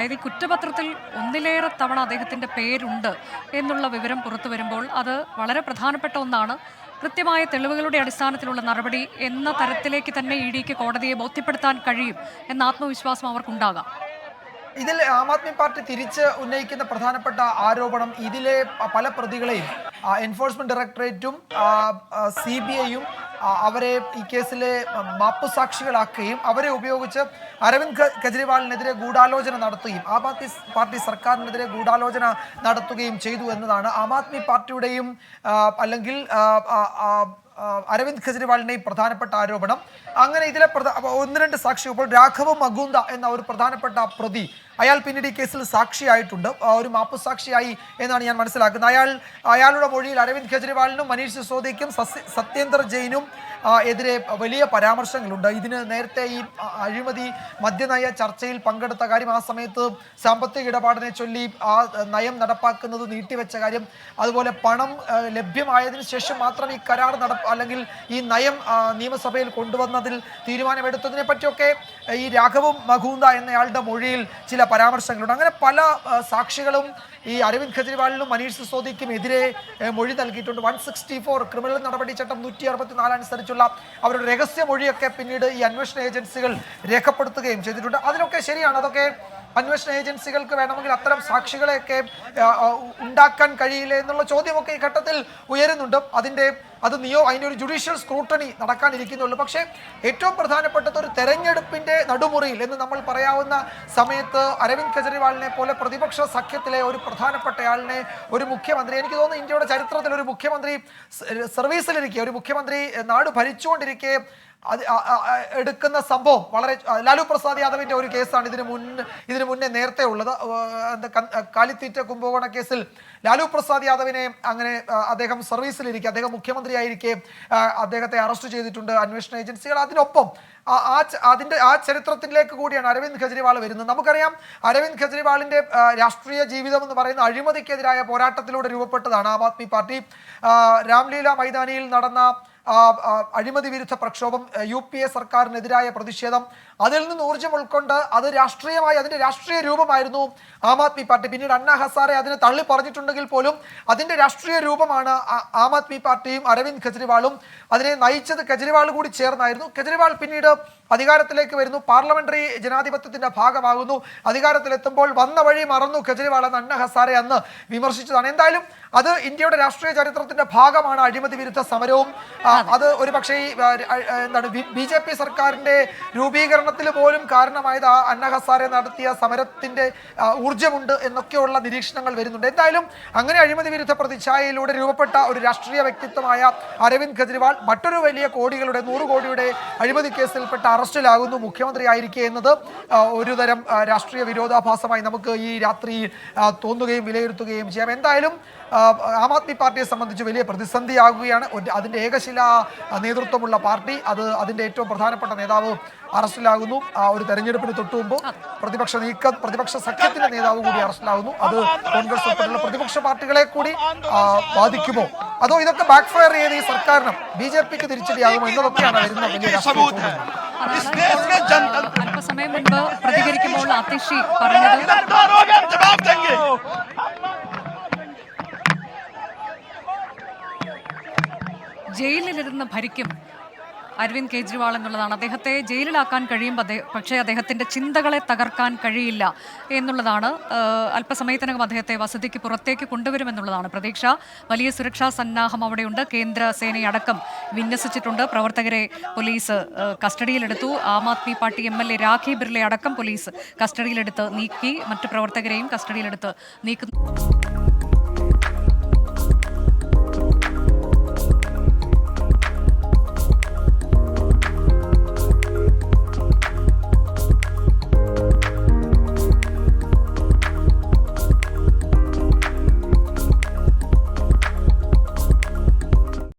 അതായത് ഈ കുറ്റപത്രത്തിൽ ഒന്നിലേറെ തവണ അദ്ദേഹത്തിന്റെ പേരുണ്ട് എന്നുള്ള വിവരം പുറത്തു വരുമ്പോൾ അത് വളരെ പ്രധാനപ്പെട്ട ഒന്നാണ്. കൃത്യമായ തെളിവുകളുടെ അടിസ്ഥാനത്തിലുള്ള നടപടി എന്ന തരത്തിലേക്ക് തന്നെ ഇ ഡിക്ക് കോടതിയെ ബോധ്യപ്പെടുത്താൻ കഴിയും എന്ന ആത്മവിശ്വാസം അവർക്കുണ്ടാകാം. ഇതിൽ ആം ആദ്മി പാർട്ടി തിരിച്ച് ഉന്നയിക്കുന്ന പ്രധാനപ്പെട്ട ആരോപണം ഇതിലെ പല പ്രതികളെയും എൻഫോഴ്സ്മെന്റ് ഡയറക്ടറേറ്റും സി ബി ഐയും അവരെ ഈ കേസിലെ മാപ്പുസാക്ഷികളാക്കുകയും അവരെ ഉപയോഗിച്ച് അരവിന്ദ് കെജ്രിവാളിനെതിരെ ഗൂഢാലോചന നടത്തുകയും ആം ആദ്മി പാർട്ടി സർക്കാരിനെതിരെ ഗൂഢാലോചന നടത്തുകയും ചെയ്തു എന്നതാണ് ആം ആദ്മി പാർട്ടിയുടെയും അല്ലെങ്കിൽ ആ, കെജ്രിവാളിന്റെ ഈ അരവിന്ദ് പ്രധാനപ്പെട്ട ആരോപണം. അങ്ങനെ ഇതിലെ ഒന്ന് രണ്ട് ഇപ്പോൾ രാഘവ മഗുന്ദ എന്ന ഒരു പ്രധാനപ്പെട്ട പ്രതി. അയാൾ പിന്നീട് ഈ കേസിൽ സാക്ഷിയായിട്ടുണ്ട്. ഒരു മാപ്പു സാക്ഷിയായി എന്നാണ് ഞാൻ മനസ്സിലാക്കുന്നത്. അയാൾ അയാളുടെ മൊഴിയിൽ അരവിന്ദ് കെജ്രിവാളിനും മനീഷ് സിസോദിക്കും സത്യേന്ദർ ജെയിനും എതിരെ വലിയ പരാമർശങ്ങളുണ്ട്. ഇതിന് നേരത്തെ ഈ അഴിമതി മദ്യനയ ചർച്ചയിൽ പങ്കെടുത്ത കാര്യം ആ സമയത്ത് സാമ്പത്തിക ഇടപാടിനെ ചൊല്ലി ആ നയം നടപ്പാക്കുന്നത് നീട്ടിവെച്ച കാര്യം അതുപോലെ പണം ലഭ്യമായതിനു ശേഷം മാത്രം ഈ കരാർ നടപ്പ് അല്ലെങ്കിൽ ഈ നയം നിയമസഭയിൽ കൊണ്ടുവന്നതിൽ തീരുമാനമെടുത്തതിനെ പറ്റിയൊക്കെ ഈ രാഘവും മഹൂന്ദ എന്നയാളുടെ മൊഴിയിൽ ചില പരാമർശങ്ങളുണ്ട്. അങ്ങനെ പല സാക്ഷികളും ഈ അരവിന്ദ് കെജ്രിവാളിനും മനീഷ് സിസോദിക്കും എതിരെ മൊഴി നൽകിയിട്ടുണ്ട്. വൺ സിക്സ്റ്റി ഫോർ ക്രിമിനൽ നടപടി ചട്ടം നൂറ്റി അറുപത്തിനാല് അനുസരിച്ചുള്ള അവരുടെ രഹസ്യ മൊഴിയൊക്കെ പിന്നീട് ഈ അന്വേഷണ ഏജൻസികൾ രേഖപ്പെടുത്തുകയും ചെയ്തിട്ടുണ്ട്. അതിനൊക്കെ ശരിയാണ്. അതൊക്കെ അന്വേഷണ ഏജൻസികൾക്ക് വേണമെങ്കിൽ അത്തരം സാക്ഷികളെയൊക്കെ ഉണ്ടാക്കാൻ കഴിയില്ല എന്നുള്ള ചോദ്യമൊക്കെ ഈ ഘട്ടത്തിൽ ഉയരുന്നുണ്ട്. അതിന്റെ അത് നിയോ അതിന്റെ ഒരു ജുഡീഷ്യൽ സ്ക്രൂട്ടണി നടക്കാനിരിക്കുന്നുള്ളൂ. പക്ഷേ ഏറ്റവും പ്രധാനപ്പെട്ടത് ഒരു തെരഞ്ഞെടുപ്പിന്റെ നടുമുറിയിൽ എന്ന് നമ്മൾ പറയാവുന്ന സമയത്ത് അരവിന്ദ് കെജ്രിവാളിനെ പോലെ പ്രതിപക്ഷ സഖ്യത്തിലെ ഒരു പ്രധാനപ്പെട്ടയാളിനെ ഒരു മുഖ്യമന്ത്രി എനിക്ക് തോന്നുന്നു ഇന്ത്യയുടെ ചരിത്രത്തിൽ ഒരു മുഖ്യമന്ത്രി സർവീസിലിരിക്കെ ഒരു മുഖ്യമന്ത്രി നാട് ഭരിച്ചുകൊണ്ടിരിക്കെ അത് എടുക്കുന്ന സംഭവം വളരെ ലാലു പ്രസാദ് യാദവിന്റെ ഒരു കേസാണ് ഇതിന് മുൻ ഇതിന് മുന്നേ നേരത്തെ ഉള്ളത്. കാലിത്തീറ്റ കുംഭകോണ കേസിൽ ലാലു പ്രസാദ് യാദവിനെ അങ്ങനെ അദ്ദേഹം സർവീസിലിരിക്കെ അദ്ദേഹം മുഖ്യമന്ത്രിയായിരിക്കെ അദ്ദേഹത്തെ അറസ്റ്റ് ചെയ്തിട്ടുണ്ട് അന്വേഷണ ഏജൻസികൾ. അതിനൊപ്പം ആ- അതിന്റെ ആ ചരിത്രത്തിലേക്ക് കൂടിയാണ് അരവിന്ദ് കെജ്രിവാൾ വരുന്നത്. നമുക്കറിയാം അരവിന്ദ് കെജ്രിവാളിന്റെ രാഷ്ട്രീയ ജീവിതം എന്ന് പറയുന്ന അഴിമതിക്കെതിരായ പോരാട്ടത്തിലൂടെ രൂപപ്പെട്ടതാണ് ആം ആദ്മി പാർട്ടി. രാംലീല മൈതാനിയിൽ നടന്ന അഴിമതി വിരുദ്ധ പ്രക്ഷോഭം യു പി എ സർക്കാരിനെതിരായ പ്രതിഷേധം അതിൽ നിന്ന് ഊർജം ഉൾക്കൊണ്ട് അത് രാഷ്ട്രീയമായി അതിന്റെ രാഷ്ട്രീയ രൂപമായിരുന്നു ആം ആദ്മി പാർട്ടി. പിന്നീട് അണ്ണാ ഹസാറെ അതിനെ തള്ളി പറഞ്ഞിട്ടുണ്ടെങ്കിൽ പോലും അതിന്റെ രാഷ്ട്രീയ രൂപമാണ് ആ- ആദ്മി പാർട്ടിയും അരവിന്ദ് കെജ്രിവാളും അതിനെ നയിച്ചത് കെജ്രിവാൾ കൂടി ചേർന്നായിരുന്നു. കെജ്രിവാൾ പിന്നീട് അധികാരത്തിലേക്ക് വരുന്നു. പാർലമെന്ററി ജനാധിപത്യത്തിന്റെ ഭാഗമാകുന്നു. അധികാരത്തിലെത്തുമ്പോൾ വന്ന വഴി മറന്നു കെജ്രിവാൾ എന്ന് അണ്ണ ഹസാറെ അന്ന് വിമർശിച്ചതാണ്. എന്തായാലും അത് ഇന്ത്യയുടെ രാഷ്ട്രീയ ചരിത്രത്തിന്റെ ഭാഗമാണ് അഴിമതി വിരുദ്ധ സമരവും. അത്. ഒരു പക്ഷേ ഈ ആ, ആ, എന്താണ് ബി ജെ പി സർക്കാരിന്റെ രൂപീകരണത്തിൽ പോലും കാരണമായത് ആ അന്ന ഹസാരെ നടത്തിയ സമരത്തിന്റെ ഊർജമുണ്ട് എന്നൊക്കെയുള്ള നിരീക്ഷണങ്ങൾ വരുന്നുണ്ട്. എന്തായാലും അങ്ങനെ അഴിമതി വിരുദ്ധ പ്രതിച്ഛായയിലൂടെ രൂപപ്പെട്ട ഒരു രാഷ്ട്രീയ വ്യക്തിത്വമായ അരവിന്ദ് കെജ്രിവാൾ മറ്റൊരു വലിയ കോടികളുടെ നൂറ് കോടിയുടെ അഴിമതി കേസിൽപ്പെട്ട അറസ്റ്റിലാകുന്നു മുഖ്യമന്ത്രി ആയിരിക്കെ എന്നത്. ഒരു തരം രാഷ്ട്രീയ വിരോധാഭാസമായി നമുക്ക് ഈ രാത്രി തോന്നുകയും വിലയിരുത്തുകയും ചെയ്യാം. എന്തായാലും ആ, ആദ്മി പാർട്ടിയെ സംബന്ധിച്ച് വലിയ പ്രതിസന്ധിയാകുകയാണ്. അതിന്റെ ഏകശില നേതൃത്വമുള്ള പാർട്ടി അത് അതിന്റെ ഏറ്റവും പ്രധാനപ്പെട്ട നേതാവ് അറസ്റ്റിലാകുന്നു ആ ഒരു തെരഞ്ഞെടുപ്പിന് തൊട്ടുമുമ്പ് പ്രതിപക്ഷ നീക്ക പ്രതിപക്ഷ സഖ്യത്തിന്റെ നേതാവ് കൂടി അറസ്റ്റിലാകുന്നു. അത് കോൺഗ്രസ് ഉൾപ്പെടെയുള്ള പ്രതിപക്ഷ പാർട്ടികളെ കൂടി ബാധിക്കുമോ? അതോ ഇതൊക്കെ ബാക്ക് ഫയർ ചെയ്ത് ഈ സർക്കാരിനും ബി ജെ പിക്ക് തിരിച്ചടിയാകുമോ? എന്നതൊക്കെയാണ് വരുന്ന വലിയ ജയിലിലിരുന്ന് ഭരിക്കും. അരവിന്ദ് കെജ്രിവാൾ എന്നുള്ളതാണ്. അദ്ദേഹത്തെ ജയിലിലാക്കാൻ കഴിയുമ്പോൾ അദ്ദേഹം പക്ഷേ അദ്ദേഹത്തിന്റെ ചിന്തകളെ തകർക്കാൻ കഴിയില്ല എന്നുള്ളതാണ്. അല്പസമയത്തിനകം അദ്ദേഹത്തെ വസതിക്ക് പുറത്തേക്ക് കൊണ്ടുവരുമെന്നുള്ളതാണ് പ്രതീക്ഷ. വലിയ സുരക്ഷാ സന്നാഹം അവിടെയുണ്ട്. കേന്ദ്ര സേനയടക്കം വിന്യസിച്ചിട്ടുണ്ട്. പ്രവർത്തകരെ പോലീസ് കസ്റ്റഡിയിലെടുത്തു. Aam Aadmi party M L A Rakhi Birla അടക്കം പോലീസ് കസ്റ്റഡിയിലെടുത്ത് നീക്കി. മറ്റ് പ്രവർത്തകരെയും കസ്റ്റഡിയിലെടുത്ത് നീക്കുന്നു.